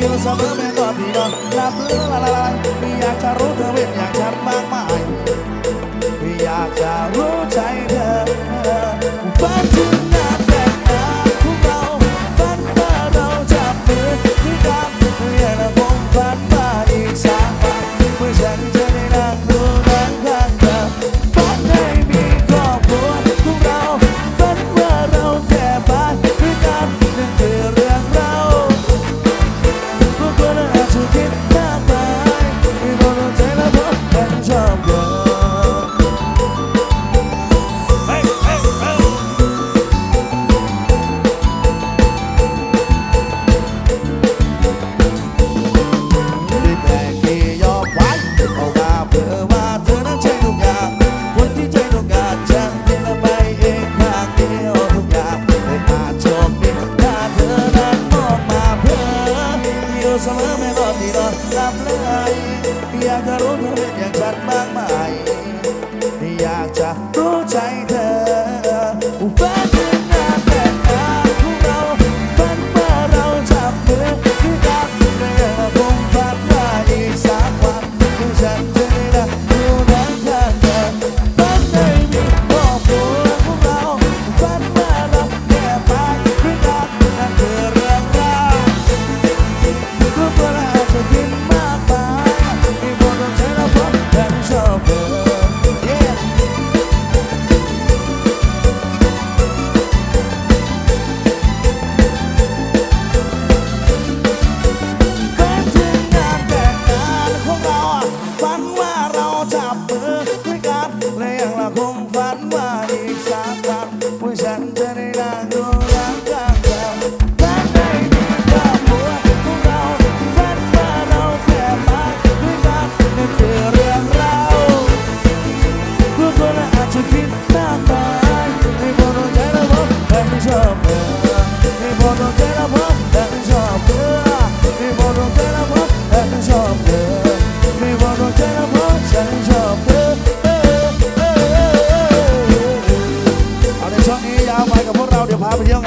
อยู่เสมอแม้ก็พี่น้องลาเพื่อละลายไม่อยากจะรู้เธอเป็นอยากจะฟัง เสมอแม้รอบที่รอรับเลยอยากจะรู้เธอเป็นอย่างฉันบ้าง and I want that joy.